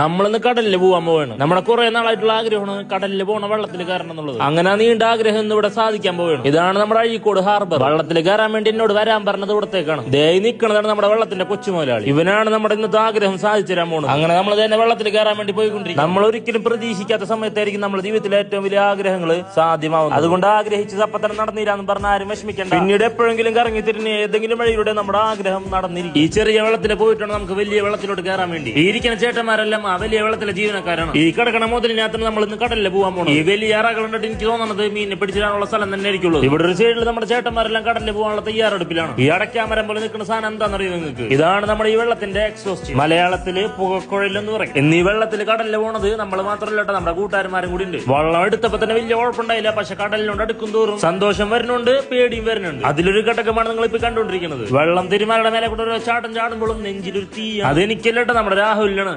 നമ്മളിന്ന് കടലിൽ പോകാൻ പോവാണ്. നമ്മുടെ കുറെ നാളായിട്ടുള്ള ആഗ്രഹമാണ് കടലിൽ പോണ വെള്ളത്തിൽ കയറണം എന്നുള്ളത്. അങ്ങനെ നീണ്ട ആഗ്രഹം ഇന്ന് ഇവിടെ സാധിക്കാൻ പോവുകയാണ് ഇതാണ് നമ്മുടെ അഴീക്കോട് ഹാർബർ. വെള്ളത്തിൽ കയറാൻ വേണ്ടി എന്നോട് വരാൻ പറഞ്ഞത് ഇവിടത്തേക്കാണ്. ദൈ നിൽക്കുന്നതാണ് നമ്മുടെ വെള്ളത്തിന്റെ കൊച്ചുമുതലാളി. ഇവനാണ് നമ്മുടെ ഇന്നത്തെ ആഗ്രഹം സാധിച്ചു തരാൻ പോകുന്നത് അങ്ങനെ നമ്മൾ തന്നെ വെള്ളത്തിൽ കയറാൻ വേണ്ടി പോയിക്കൊണ്ടിരിക്കും നമ്മൾ ഒരിക്കലും പ്രതീക്ഷിക്കാത്ത സമയത്തായിരിക്കും നമ്മുടെ ജീവിതത്തിലെ ഏറ്റവും വലിയ ആഗ്രഹങ്ങൾ സാധ്യമാവും അതുകൊണ്ട് ആഗ്രഹിച്ചത് അപ്പൊ തന്നെ നടന്നില്ലാന്ന് പറഞ്ഞ ആരും വിഷമിക്കണം പിന്നീട് എപ്പോഴെങ്കിലും കറങ്ങി തിരിഞ്ഞ് ഏതെങ്കിലും വഴിയിലൂടെ നമ്മുടെ ആഗ്രഹം നടന്നിരിക്കും. ഈ ചെറിയ വെള്ളത്തിൽ പോയിട്ടാണ് നമുക്ക് വലിയ വെള്ളത്തിലോട്ട് കയറാൻ വേണ്ടി. ഇരിക്കുന്ന ചേട്ടന്മാരെല്ലാം ആ വലിയ വെള്ളത്തിലെ ജീവനക്കാരാണ്. ഈ കിടക്കണ മുതലിനകത്ത് നമ്മൾ ഇന്ന് കടലിൽ പോകാൻ പോകണം ഈ വലിയ അറകൾ കണ്ടിട്ട് എനിക്ക് തോന്നുന്നത് മീനിനെ പിടിച്ചിടാനുള്ള സ്ഥലം തന്നെ ആയിരിക്കുള്ളൂ ഇവിടെ ഒരു സൈഡിൽ നമ്മുടെ ചേട്ടന്മാരെല്ലാം കടലിൽ പോകാനുള്ള തയ്യാറെടുപ്പിലാണ്. ഈ അടയ്ക്കാമരം പോലെ നിൽക്കുന്ന സാധനം എന്താണെന്നറിയോ നിങ്ങൾക്ക്? ഇതാണ് നമ്മുടെ ഈ വെള്ളത്തിന്റെ എക്സോസ്റ്റ് മലയാളത്തിൽ പുകക്കുഴൽ എന്ന് പറയും എന്നീ വെള്ളത്തിൽ കടലിൽ പോണത് നമ്മൾ മാത്രമല്ല നമ്മുടെ കൂട്ടുകാരന്മാരും കൂടി ഉണ്ട്. വെള്ളം എടുത്തപ്പോ തന്നെ വലിയ കുഴപ്പമുണ്ടായില്ല. പക്ഷെ കടലിനോട് അടുക്കും തോറും സന്തോഷം വരുന്നുണ്ട് പേടിയും വരുന്നുണ്ട്. അതിലൊരു ഘടകമാണ് നിങ്ങൾ ഇപ്പൊ കണ്ടുകൊണ്ടിരിക്കുന്നത്. വെള്ളം തിരുമാലയുടെ മേലെ കൂടെ ഒരു ചാട്ടം ചാടുമ്പോഴും നെഞ്ചിലൊരു തീ അതെനിക്കല്ല കേട്ടോ നമ്മുടെ രാഹുലിനാണ്.